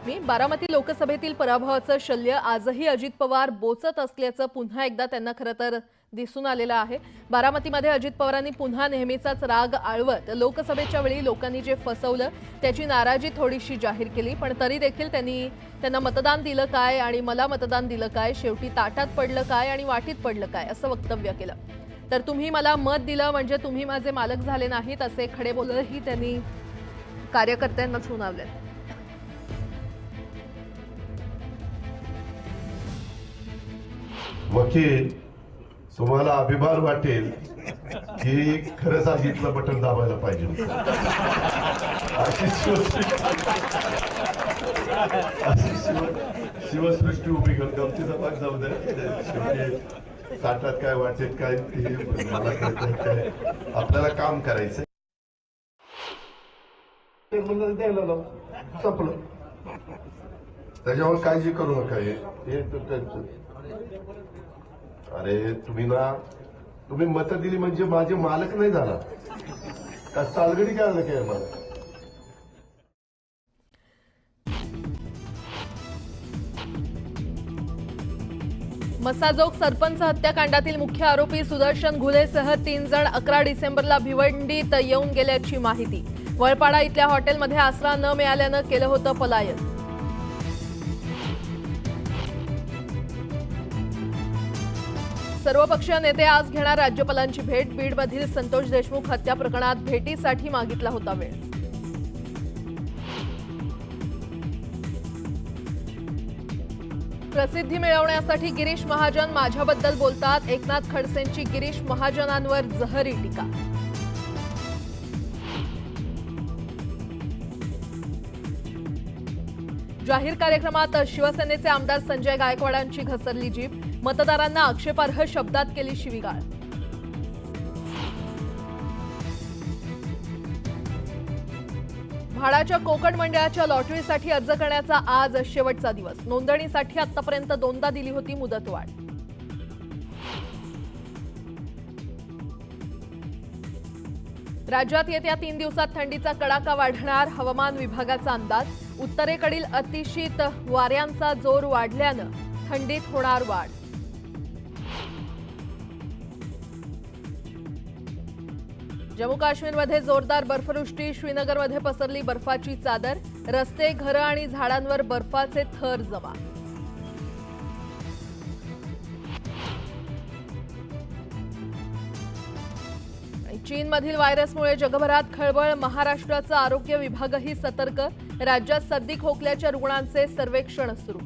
बातमी. बारामती लोकसभेतील पराभवाचं शल्य आजही अजित पवार बोचत असल्याचं पुन्हा एकदा त्यांना खरं तर दिसून आलेलं आहे. बारामतीमध्ये अजित पवारांनी पुन्हा नेहमीचाच राग आळवत लोकसभेच्या वेळी लोकांनी जे फसवलं त्याची नाराजी थोडीशी जाहीर केली पण तरी देखील त्यांनी त्यांना मतदान दिलं काय आणि मला मतदान दिलं काय? शेवटी ताटात पडलं काय आणि वाटीत पडलं काय? असं वक्तव्य केलं. तर तुम्ही मला मत दिलं म्हणजे तुम्ही माझे मालक झाले नाहीत असे खडे बोलही त्यांनी कार्यकर्त्यांना सुनावले वकील तुम्हाला अभिमान वाटेल की खरंच सांगितलं बटन दाबायला पाहिजे. अशी शिवसृष्टी. शिवसृष्टी उभी करते गमतीचा भाग जाऊ दे ताटात काय वाटेल काय काय आपल्याला काम करायचं द्यायला लाव. संपलं. त्याच्यावर काळजी करू नका हे. हे तर त्यांचं. अरे तुम्ही ना तुम्ही मत दिली म्हणजे माझे मालक नाही झाला. का सालगडी काय काय मला मसाजोग सरपंच हत्याकांडातील मुख्य आरोपी सुदर्शन घुलेसह तीन जण अकरा डिसेंबरला भिवंडीत येऊन गेल्याची माहिती. वळपाडा इथल्या हॉटेलमध्ये आसरा न मिळाल्यानं केलं होतं पलायन. सर्वपक्षीय नेते आज घेणार राज्यपालांची भेट. बीडमधील संतोष देशमुख हत्या प्रकरणात भेटीसाठी मागितला होता वेळ. प्रसिद्धी मिळवण्यासाठी गिरीश महाजन माझ्याबद्दल बोलतात. एकनाथ खडसेंची गिरीश महाजनांवर जहरी टीका. जाहीर कार्यक्रमात शिवसेनेचे आमदार संजय गायकवाडांची घसरली जीप. मतदारांना आक्षेपार्ह शब्दात केली शिवीगाळ. म्हाडाच्या कोकण मंडळाच्या लॉटरीसाठी अर्ज करण्याचा आज शेवटचा दिवस. नोंदणीसाठी आतापर्यंत दोनदा दिली होती मुदतवाढ. राज्यात येत्या तीन दिवसात थंडीचा कडाका वाढणार हवामान विभागाचा अंदाज. उत्तरेकडील अतिशीत वाऱ्यांचा जोर वाढल्यानं थंडीत होणार वाढ. जम्मू काश्मीरमध्ये जोरदार बर्फवृष्टी श्रीनगरमध्ये पसरली बर्फाची चादर रस्ते घरं आणि झाडांवर बर्फाचे थर जमा. चीनमधील व्हायरसमुळे जगभरात खळबळ महाराष्ट्राचा आरोग्य विभागही सतर्क राज्यात सर्दी खोकल्याच्या रुग्णांचे सर्वेक्षण सुरू.